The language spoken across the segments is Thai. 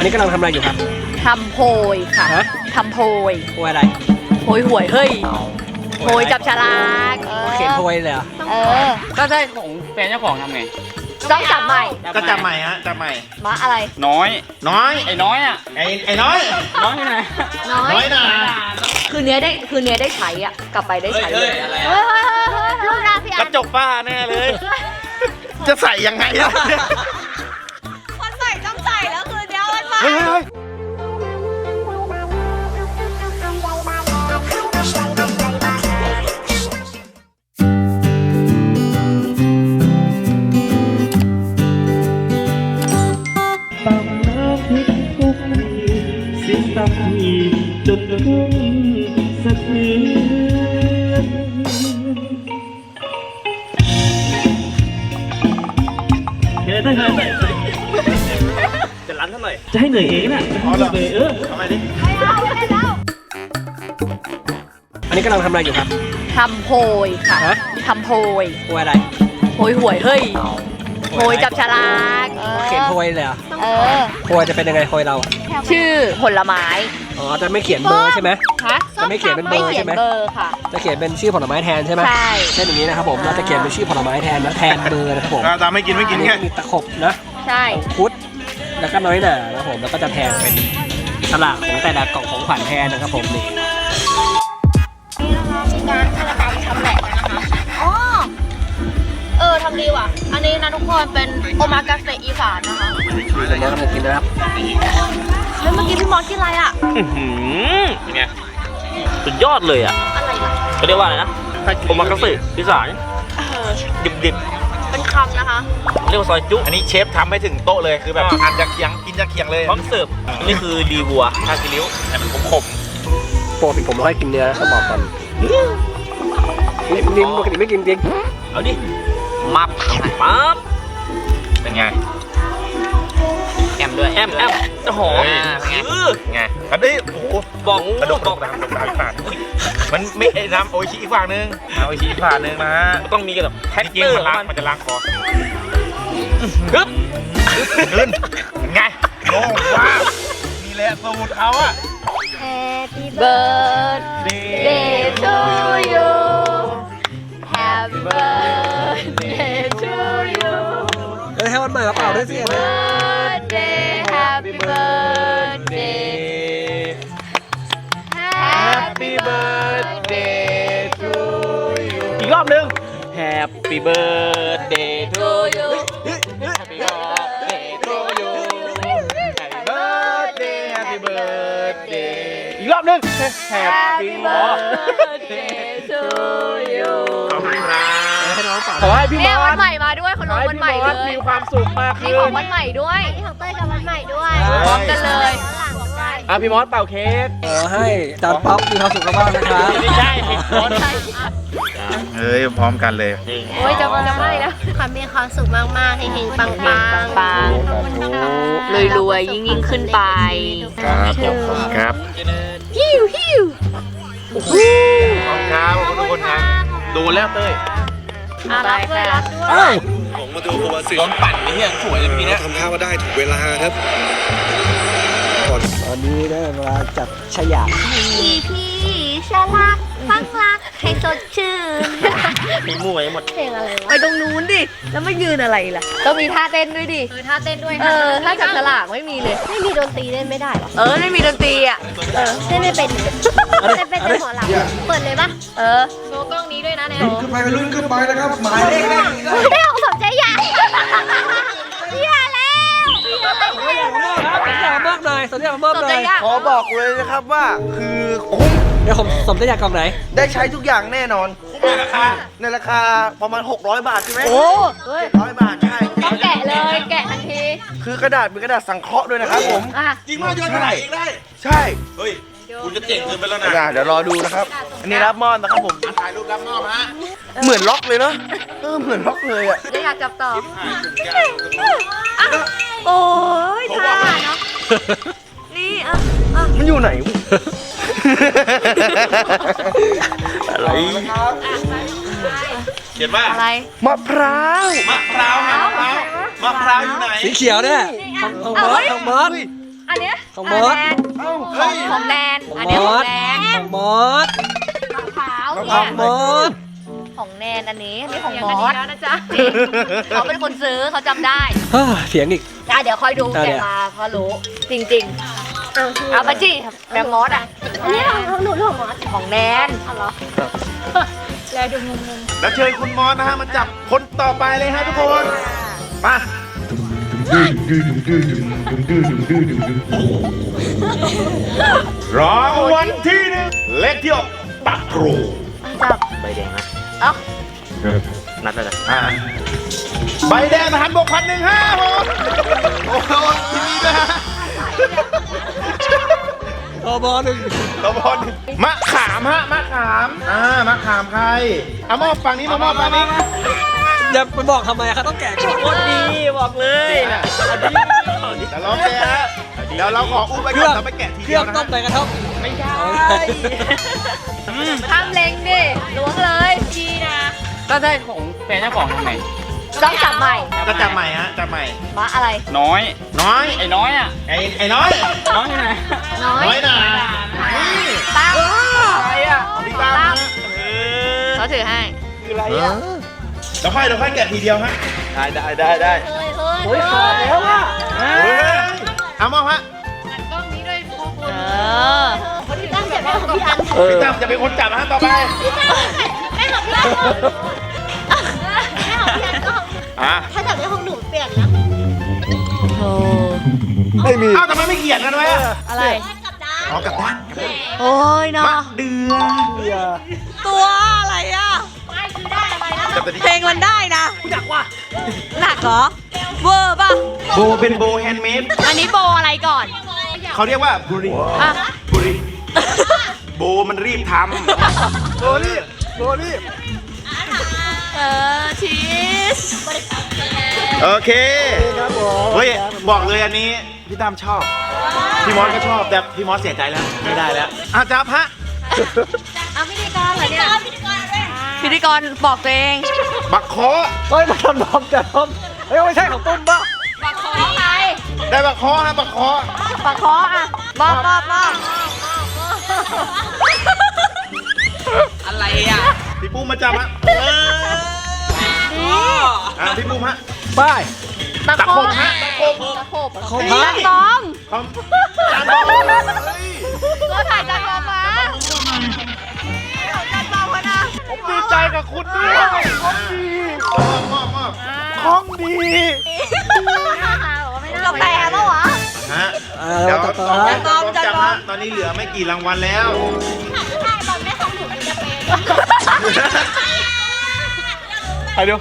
อันนี้กำลังทำอะไรอยู่ครับ ทำโพยค่ะฮะ ทำโพยโพยอะไรโพยหวยเฮ้ยโพยจับฉลากเออเขียนโพยเลยเหรอเออก็ได้ของแฟนเจ้าของทำไงต้องจับใหม่ก็จำใหม่ฮะจำใหม่ มาอะไร น้อย น้อย ไอ้น้อยอะ ไอ้ไอ้น้อย น้อยที่ไหนน้อยน้อยหนาคืนนี้ได้คืนนี้ได้ใช้อะกลับไปได้ใช้เลยอะไรเฮ้ยเฮ้ยเฮ้ยเฮ้ยลูกหน้าพี่กอัระนจกป้าแน่เลย จะใส่ยังไงอะ เท่าไหร่ จะให้เหนื่อยเองน่ะจะให้เหนื่อยเออทำไมดิอันนี้กำลังทำอะไรอยู่ครับ ทำโพยค่ะฮะ ทำโพยโพยอะไรโพยหวยเฮ้ยโพยจับฉลากเออเขียนโพยเลยเหรอเออ โพยจะเป็นยังไงโพยเราชื่อผลไม้อ๋อจะไม่เขียนเบอร์ใช่ไหม ฮะจะไม่เขียนเป็นเบอร์ไม่เขียนใช่ไหมเบอร์ค่ะ จะเขียนเป็นชื่อผลไม้แทนใช่ไหมใช่ เช่นอย่างนี้นะครับผมเราจะเขียนเป็นชื่อผลไม้แทนนะแทนเบอร์นะครับผมตามไม่กินไม่กินอันไงนี้มีตะขบนะใช่พุทธ แล้วก็น้อยหนานะครับผมแล้วก็จะแทนเป็นสลากของแต่ละกล่องของขวัญแทนนะครับผมนี่นี่นะคะมีการฆาตกรชำแหละกันะคะอ๋อเออทำดีว่ะ อันนี้นะทุกคนเป็นโอมากาเสะอีสานนะคะผมกำลังกินนะครับเฮ้ยเมื่อกี้พี่มอสกินอะไรอะอื้อหือเป็นไงสุดยอดเลยอะอะไรล่ะเขาเรียกว่าอะไรนะโอมากาเสะพิสานเออดิบดิบ คำนะคะๆเรียกว่าซอยจุอันนี้เชฟทำให้ถึงโต๊ะเลยคือแบบอันจะเคียงกินจะเคียงเลยพร้อมเสิร์ฟอันนี้คือดีวัวชาคิริ้วแต่มันขมปกติผมไม่ค่อยกินเนื้อนะต้องบอกก่อนนี่นี่ปกติไม่กินจริงเอาดิมับปั๊บๆเป็นไงแอม ด้วยแอมแอมโอ้โหเฮ้ยคือไงอันนี้โอ้โหบอกกระดกบอกน้ำดกน้ำฝาดมันไม่ไอ้น้ำโออิชิอีกฝั่งนึงน้ำโออิชิอีกฝั่งนึงนะฮะต้องมีแบบแท็กจริงเตอๆร์มันขอล้างงมัมันนจะล้างคอฮึบขึ้นเป็นไงโล่งว้าวนี่แหละสูตรเขาอะ Happy birthday to you Happy birthday to you เฮ้ยให้วันใหม่มาเปล่าด้วยสิอันนี้ birthday Happy birthday Happy birthday to you อีกรอบหนึง Happy birthday to you Happy birthday to you Happy birthday Happy birthday อีกรอบหนึง Happy birthday to you ขอบคุณครับ ให้น้องเปล่าขอให้พี่มเนี่ยอวันสใหม่มาด้วยคนน้องวันใหม่เลยมีความสุขมากมีขึ้ของนวันใหม่ด้วย ของเต้ยกับวันใหม่ด้วยพร้อมกันเลยอะพี่มอสเป่าเค้กเออให้จานป๊อปมีความสุขมากๆนะครับ ไม่ใช่ผิดคนเฮ้ย พร้อมกันเลย โอ้ยจะจะไม่นะ ขอมีความสุขมากๆเฮงๆปังๆปังรวยรวยๆ ยิ่งยิ่งๆขึ้นไป ครับครับฮิวฮิวขอบคุณครับขอบคุณทุกคนครับโดนแล้วเต้ย อะไรค่ะอ้าวโดนปั่นนี่ยังสวยเลยพี่เนี่ยทำท่าว่าได้ถูกเวลาครับก่อนตอนนี้ได้เวลาจับฉยากพี่พี่ ชาลักฟังรักให้สดชื่นมีมู่ไว้หมด เพลงอะไรวะไปตรงนู้นดิ แล้วมายืนอะไรล่ะ ต้องมีท่าเต้นด้วยดิเออท่าเต้นด้วยเออ ถ้าจับฉลากไม่มีเลย ไม่มีดนตรีเล่นไม่ได้เหรอเออ ไม่มีดนตรีอะ เออ เล่นไม่เป็นเล่นเป็นแต่หมอลำเปิดเลยปะเออ โชว์กล้องนี้ด้วยนะแนว ขึ้นไปลุ้นขึ้นไปนะครับ หมายเลขแรกได้ของสมใจอยาก สนใจมามอบหน่อยสนใจมามอบสนหน่ใจอยยากขอบอกเลยนะครับว่าคือคุ้มเดี๋ยวผมสมใจอยากกล่องไหน ได้ใช้ทุกอย่างแน่นอน ในราคาประมาณ 600 บาทใช่ไหมโอ้เฮ้ย700บาทใช่ต้องแกะเลยแกะทันทีคือกระดาษเป็นกระดาษสังเคราะห์ด้วยนะครับผม อะจริงมากยอดเท่าไหร่อีกได้ ใช่เฮ้ยคุณจะเจ๋งเกินไปแล้วนะอะเดี๋ยวรอดูนะครับ อันนี้รับมอนนะครับผมถ่ายรูปรับมอบฮะเหมือนล็อกเลยเนาะเออเหมือนล็อกเลยอะจะอยากจับต่ออะ โอ้ยท่าเนาะ นี่อะอะมันอยู่ไหนวะ อะไรเขียนว่าอะไรมะพร้าวมะพร้าวฮะมะพร้าวมะพร้าวอยู่ไหนสีเขียวเนี่ยของของเบิร์ดของเบิร์ดออันเนี้ยของมอสแนนเอ้าเฮ้ยของแนนของอันเนี้ยมขอองสแนนของมอสขาวของเนี่ยมอส ของแนนอันนี้อันนี้ของมอสนะจ๊ะเขาเป็นคนซื้อเขาจำได้ฮ่าเสียงอีก อะเดี๋ยวคอยดูอะแกะเดี๋ยวมาเขารู้จริง ๆ เอาไปจี้แบงค์มอสอะอันนี้ของของหนูหรือของมอสของแนนแล้วเชิญคุณมอสนะฮะมาจับคนต่อไปเลยฮะทุกคนมารางวัลที่หนึ่งเลขที่ออกปักโกรจับใบแดงนะ เอ้านัดเลยนะอ่าใบแดงทหารบกพันหนึ่งห้าผมโอ้โหทีนี้นะฮะโอบอหนึ่งตบอลมะขามฮะมะขามอ่ามะขามใครเอามอบฝั่งนี้มามอบฝั่งนี้อย่าไปบอกทำไมเขาต้องแกะก่อน โคตรดีบอกเลยเดี๋ยวเราแกะฮะเดี๋ยวเราขออุ้มไปเคก่รื่ออนงเราไปแกะทีเคเดีรื่ยอวงนะต้มใบกระท่อมไม่ใช่ห้ามเล็งดิล้วงเลยดีนะก็ได้ของแฟนเจ้าของทำไงต้องจับใหม่จะจับใหม่ฮะจับใหม่มะอะไร น้อย น้อย ไอ้น้อยอะ ไอ้ไอ้น้อย น้อยที่ไหนน้อยน้อยหนานี่ตั้งอะไรอะของพี่ตั้มฮะเออเขาถือให้ คืออะไรอะเดี๋ยวค่อยเดี๋ยวค่อยแกะทีเดียวฮะได้ได้ได้ได้เฮ้ยเฮ้ย โอ้ยขาดแล้วอะเฮ้ยเอามอบฮะเออตั้งเก็บไว้ของพี่อันเออพี่ตั้มจะเป็นคนจับฮะต่อไปแม่ของพี่อันแม่ของพี่อันก็อะถ้าจับได้ของหนูเปลี่ยนนะไม่มีเอ้าทำไมไม่เขียนกันไว้อะอะไรกับด้านอ๋อกลับด้านโอ้ยเนาะมะเดือตัวอะไรอะไม่คือได้อะไรนะจับตัวนี้เพลงมันได้นะหนักว่ะหนักเหรอ เวอร์ป่ะ โบเป็นโบแฮนด์เมดอันนี้โบอะไรก่อนเขาเรียกว่าบุรีอะบุรีโบมันรีบทำโบรีบโบรีบเออชีสโอเคครับผมเฮ้ยบอกเลยอันนี้พี่ตามชอบ พี่มอสก็ชอบแต่พี่มอสเสียใจแล้วไม่ได้แล้วอะจับฮะเอาพิธีกรเหรอเนี่ยพิธีกรบอกตัวเอง บักคอเฮ้ยมาทำทำจะทำ เฮ้ยไม่ใช่ของปุ้มปะปักคอไงได้บักคอฮะบักคอปักคออะมอบมอบมอบอะไรอะพี่ปุ้มมาจับฮะอะพี่ปุ้มฮะป้ายตะตะโคคบมฮะตะคมตะโคบเขาพระตะกองคอมจานบอลเฮ้ยก็ถ่ายตะกองมาจัดบอกว่านะดีใจกับคุณด้วยของ ดีมอบมอบมอบของดีกาแฟปะวะ ฮะอ่าเดี๋ยวต่อต่ต่ออไปฮะต้องจับฮะตอนนี้เหลือไม่กี่รางวัลแล้ว ใช่ตอนแม่ของหนูมันจะเป็นไปดู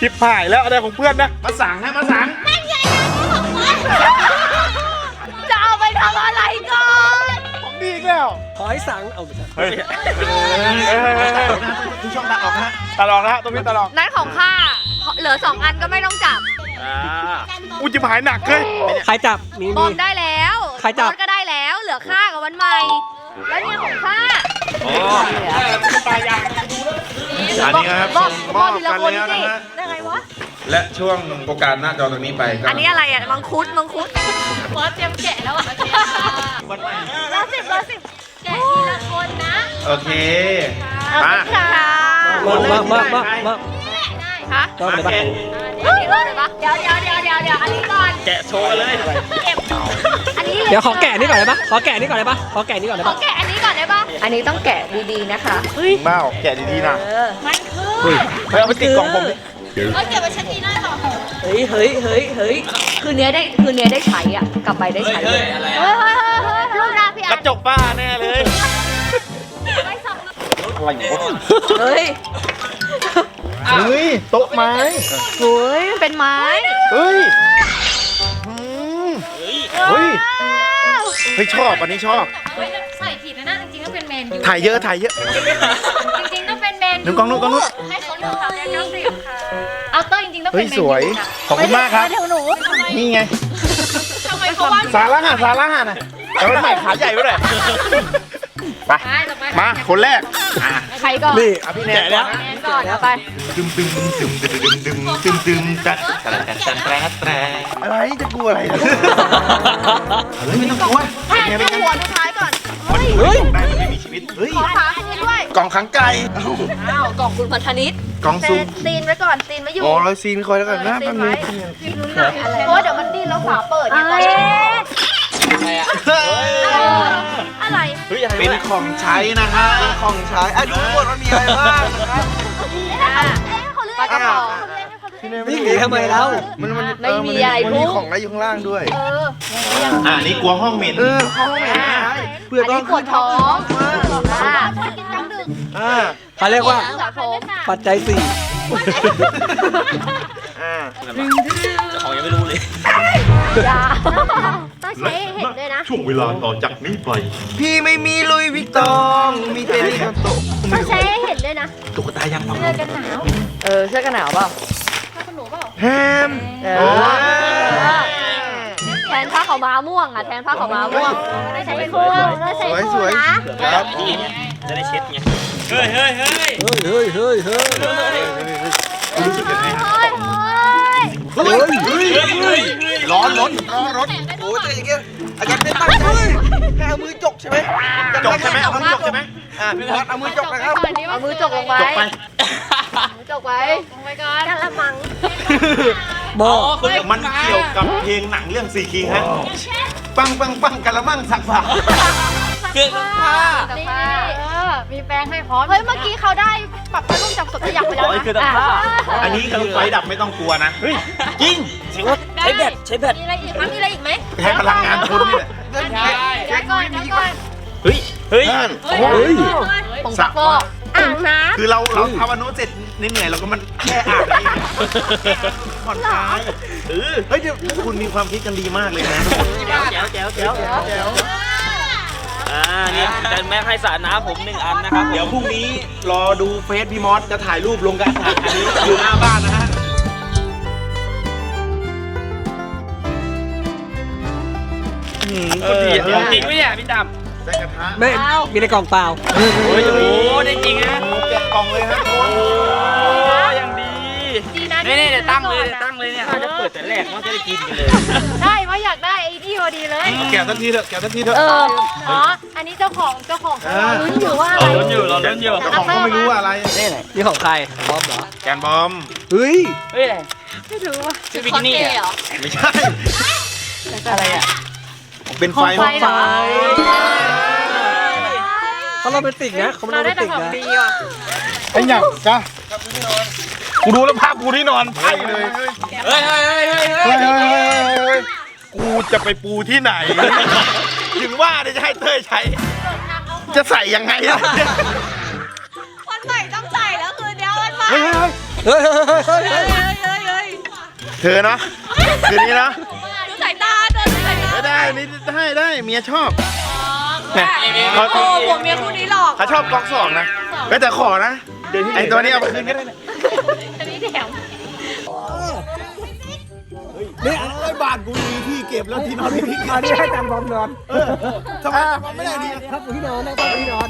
คลิปถ่ายแล้วอะไรของเพื่อนนะ มาสั่งนะมาสั่งจะเอาไปทำอะไรก่อนของดีอีกแล้ว ขอให้สั่งเอาไปเฮ้ยทุกช่องตัดออกนะฮะตัดออกนะฮะตรงนี้ตัดออกนั้นของข้าเห ลือสองอันก็ไม่ต้องจับอ่าอุ้ยจิบหายหนักเลยใครจับ มีบอมีมได้แล้วใครจับ โน้ตก็ได้แล้วเหลือข้ากับวันใหม่ แล้วเนี่ยของข้าอ๋อตายางอันนี้นะครับมอบมอบทีละกันคนแล้วสินะฮะได้ไงวะ และช่วงโอกาสหน้าจอตรงนี้ไปก็อันนี้อะไรอะมังคุดมังคุดบอสเตรียมแกะแล้วอะวันใหม่ร้อยสิบร้อยสิบแกะทีละคนนะโอเคเอามาค่ะ มามามามามา ฮะต้องไปปะอันนี้ก่อนเลยปะเดี๋ยวเดี๋ยวเดี๋ยวเดี๋ยวเดี๋ยวอันนี้ก่อน แกะโชว์กันเลย เก็บ อันนี้เดี๋ยวขอแกะนี่ก่อนได้ปะขอแกะนี่ก่อนได้ปะขอแกะนี่ก่อนได้ขอปะแกะอันนี้ก่อนได้ปะอันนี้ต้องแกะดีๆนะคะ เบ้าแกะดีๆนะเออ มันคือเฮ้ยเอาไปติดกล่องผมดิเออเก็บไว้ชั้นนี้ได้ต่อเฮ้ยเฮ้ยเฮ้ยเฮ้ยคืนนี้ได้คืนนี้ได้ใช้อะ กลับไปได้ใช้เฮ้ยอะไรเฮ้ยเฮ้ยเฮ้ยเฮ้ยลูกนะพี่กอัระนจกป้าแน่เลยไม่ส่งอะไรวะเฮ้ย เฮ้ยโต๊ะไม้โอ้ยมันเป็นไม้เฮ้ยอืมเฮ้ยเฮ้ยชอบอันนี้ชอบใส่ผิดนะนะจริงๆต้องเป็นเมนยูถ่ายเยอะถ่ายเยอะ จริงๆต้องเป็นเมนหนึ่งกล่องนู้นกล่องนู้น ให้เขาเลือกค่ะเก้าสิบค่ะเอาเตอร์จริงๆต้องเฮ้เป็ยนเมนสยูวยนะขอบคุณมากครับ เดี๋ยวหนูนี่ไง ทำไมเขาว่าสาระหะสาระหะนะแต่มันใหม่ขาใหญ่ไปหน่อยไปมาคนแรกใครก่อนนี่เอาพี่แนนแล้วแนนก่อนเอาไป ตึมตึมตึมตึมตึมตึมตึมตึมตัดตัดตัดตัดตัดตัดอะไรจะกลัวอะไรนะเฮ้ยไม่ต้องกลัวแทนแค่หัวสุดท้ายก่อนมันเฮ้ยได้มันไม่มีชีวิต เฮ้ยขอขาคืนด้วย กล่องขังไก่อ้าวกล่องคุณพันธนิตกล่องแต่ซุ่มซีนไว้ก่อนซีนไว้อยู่อ๋อร้อยซีนคอยแล้วกันนะซีแป๊บนนึไว้งซีนรู้หน่อยอะไรเพราะว่าเดี๋ยวมันดิ้นแล้วฝาเปิดเนี่ยตอนนี้อะไรอะอะไรเฮ้ยอะไรเป็นวะของใช้นะฮะเป็นของใช้อะดูหมดว่ามีอะไรบ้างนะครับ ปลากระป๋อง วิ่งหนีทำไมเล่ามันมันไม่มีอะไรมันพวมีกของอะไรอยู่ข้างล่างด้วยเอออ่านี่กลัวห้องเหม็นเออห้องไหนเพื่ออันต้อนี้งปวดท้องอ่าอ่าเขาเรียกว่าปัจจัยสี่อ่า เจ้าของยังไม่รู้เลย ยา ใช้ให้เห็นด้วยนะ ช่วงเวลาต่อจากนี้ไป พี่ไม่มีลุยวิกตอง มีแต่นี่กันโตะต้องใช้ให้เห็นด้วยนะตุ๊กตายังเปล่าเออเสื้อกันหนาวเปล่าแฮมเอโอ้อแทนผ้าขาวม้าม่วงอะแทนผ้าขาวม้าม่วงต้องใช้คู่ต้องสใช้วยสคู่วยนะครับจะได้เช็ดไงเฮ้ยเฮ้ยเฮ้ยเฮ้ยเฮ้ยเฮ้ยเฮ้ยรู้สึกยังไงฮะโอ้ยโอ้ย เฮ้ยเฮ้ยเฮ้ยร้อนรถร้อนรถโอ้ยแต่อย่างเงี้ยอาจารย์ไม่ตั้งใจแค่เอามือจกใช่ไหมจบใช่ไหมเอามือจบใช่ไหมอ่าพี่บอสเอามือจกนะครับเอามือจกลงไว้จบไปจกไว้ลงไปก่อนกะละมังหมอมันเกี่ยวกับเพลงหนังเรื่องสี่คิงฮะปังปังปังกะละมังสักผ้าเครื่องซักผ้านี่เออ มีแป้งให้พร้อมเฮ้ยเมื่อกี้เขาได้ปรับผ้านุ่มจับสดขยับไปแล้วอ๋อนี่นะคือซักผ้าอันนี้คือไฟดับไม่ต้องกลัวนะเฮ้ยจริงใช้แบตใช้แบตมีอะไรอีกคะมีอะไรอีกไหมใช้พลังงานคนนี่แหละเดี๋ยวก่อนเดี๋ยวก่อนเฮ้ยเฮ้ยนั่นเฮ้ยผงซักฟอกอ่างน้คือเราเราทำอนุเสร็จเหนื่อยๆเราก็มันแค่อ่านนี่ผ่อนคลายเออเฮ้ยเดี๋ยวคุณมีความคิดกันดีมากเลยนะแจ๋วแจ๋วแจ๋วแจ๋วแจ๋ว อ่าเนี่ยแต่แม่ให้สระน้ำผมหนึ่งอันนะครับเดี๋ยวพรุ่งนี้รอดูเฟซพี่มอสจะถ่ายรูปลงกันถ่ายอันนี้อยู่หน้าบ้านนะฮะเออจริงไหมเนี่ยพี่ดได้กระทะไม่มีในกล่องเปล่าำโอ้ยโอ้โหได้จริงนะ แกะกล่องเลยฮะทุกคนโอ้ยัง ดีดีนะนี่นี่เดี๋ยวตั้งเลยเดี๋ยวตั้งเลยเนี่ยเราจะเปิดแต่แรกว่าจะได้กินกันเลยใช่ว่าอยากได้ไอ้นี่พอดีเลย แกะทันทีเถอะแกะทันทีเถอะเอออ๋ออันนี้เจ้าของเจ้าของเขารอลุ้นอยู่ว่าอะเราไร ลุ้นอยู่เราลุ้นอยู่เจ้าของก็ไม่รู้ว่าอะไรนี่ของใครบอมเหรอแกนบอมเฮ้ยเฮ้ยอะไรไม่รู้ว่าชื่อบิกินี่เหรอไม่ใช่อะไรอะเป็นไฟของไฟเหรอเขาโรแมนติกนะเขาโรเราแมได้นแต่ติกของนะดีว่ะไอ้หยังจ้ะ กูดูแล้วภาพกูที่นอนไพ่เลยเฮ้ยเฮ้ยเฮ้ยเฮ้ยเฮ้เฮ้ยยเฮ้ยเฮ้ยเฮ้ยกูจะไปปูที่ไหน ถึงว่าเดี๋ยวจะให้เต้ยใช้ จะใส่ยังไงอะวันใหม่ต้องใส่แล้วคืนนี้วันใหม่เฮ้ยเฮ้ยเฮ้ยเฮ้ยเฮ้ยเฮ้ยเฮ้ยเฮ้ยเฮ้ยเธอนะคืนนี้นะดูสายตาเดินสายตาไม่ได้นี่ได้ได้เมียชอบโอ้เขาโหผมเมียคู่นี้หลอกเขาชอบก๊อกสองนะก็แต่ขอนะไอตัวนี้เอาไปคืนก็ได้ นี่ไอ้บาทกูมีที่เก็บแล้วที่นอนไม่มีอันนี้ให้จานบอมนอนทำไมไม่ได้ดีครับที่นอนนั่งที่นอน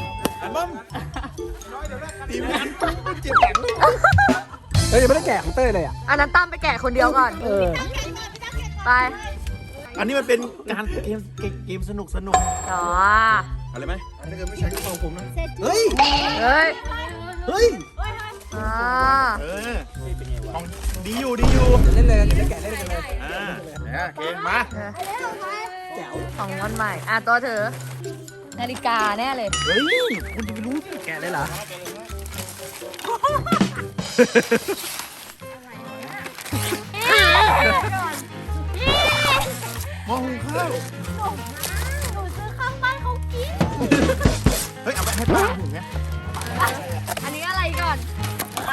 บ้มตีไม่ทันกูเจ็บแขนเลยเฮ้ยยังไม่ได้แกะของเต้ยเลยอะ อันนั้นตั้มไปแกะคนเดียวก่อน เออ ไป อันนี้มันเป็นการเกมเกมเกมสนุกสนุกอ๋ออะไรไหมถ้าเกิดไม่ใช้ก็ของผมนะ เฮ้ย เฮ้ย เฮ้ย อ่าเออของ ดีอยู่ดีอยู่เล่นเลยเล่นแกะเล่นกันเลยอ่าโอเคมาของวันใหม่ อะตัวเธอ นาฬิกาแน่เลย เฮ้ยคุณจะไปรู้แกะได้เหรอมองหุงข้าวหนูซื้อข้างบ้านเขากิน เฮ้ยเอาไปให้ป้าหุงไงอันนี้อะไรก่อน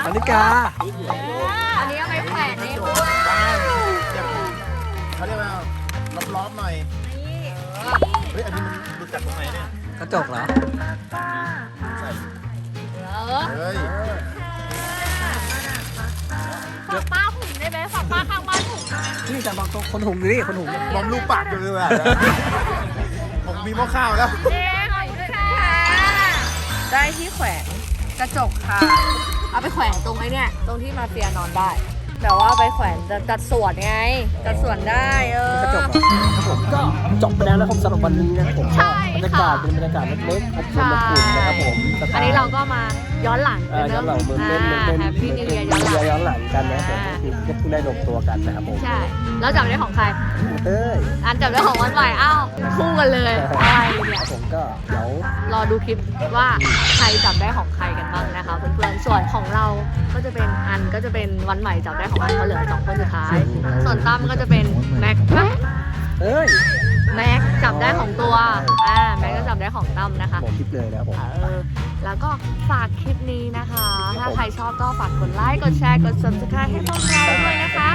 นาฬิกา อันนี้เอาไปแขวนในห้องเขาเรียกว่าล้อมๆหน่อย เฮ้ย อันนี้มันดูจากตรงไหนเนี่ย กระจกเหรอเฮ้ย ฝากป้าหุ่นได้ไหมฝากป้าข้างบ้านหุ่นนี่จานบอมคนหุงดูดิคนหุงบอมลูกปากอยู่เลยว่ะผมมีหม้อข้าวแล้วเจ๊ขอบคุณค่ะ ได้ที่แขวนก ระจกค่ะ เอาไปแขวนตรงไอ้เนี่ย ตรงที่มาเฟียนอนได้แบบว่าไปแขวนจะจัดสวนไง จัดสวนได้เออ กระจกอะครับผมก็จบไปแล้วนะครับสำหรับวันนี้นะครับผมใช่บรรยากาค่ะศเป็นบรรยากาศเล็กๆอบอุ่นอบอุ่นนะครับผม สไตล์อันนี้เราก็มาย้อนหลังเอ่กันอเนย้ออะนหลังเมืองเล่นเมืองเล่นแฮปปี้นิวเยียย้อนหลัง ย้อนหลังกันนะครับผมอ่า คือเพิ่งได้รวมตัวกันนะครับผมใช่แล้วจับได้ของใครเอ้ยอันจับได้ของวันใหม่อ้าวคู่กันเลยอะไรเนี่ยผมก็เดี๋ยวรอดูคลิปว่าใครจับได้ของใครกันบ้างนะคะเพื่อนๆ ส่วนของเราก็จะเป็นอันก็จะเป็นวันใหม่จับได้ของอันเขาเหลือสองคนสุดท้าย ส่วนตั้มก็จะเป็นแม็กปะ เอ้ยแม็กจับได้ของตัว อ่า แม็กก็จับได้ของตั้มนะคะผมคลิปเลยนะครับผม เออ แล้วก็ฝากคลิปนี้นะคะถ้าใครชอบก็ฝากกดไลค์ กดแชร์ กด subscribe ให้พวกเราด้วยนะคะ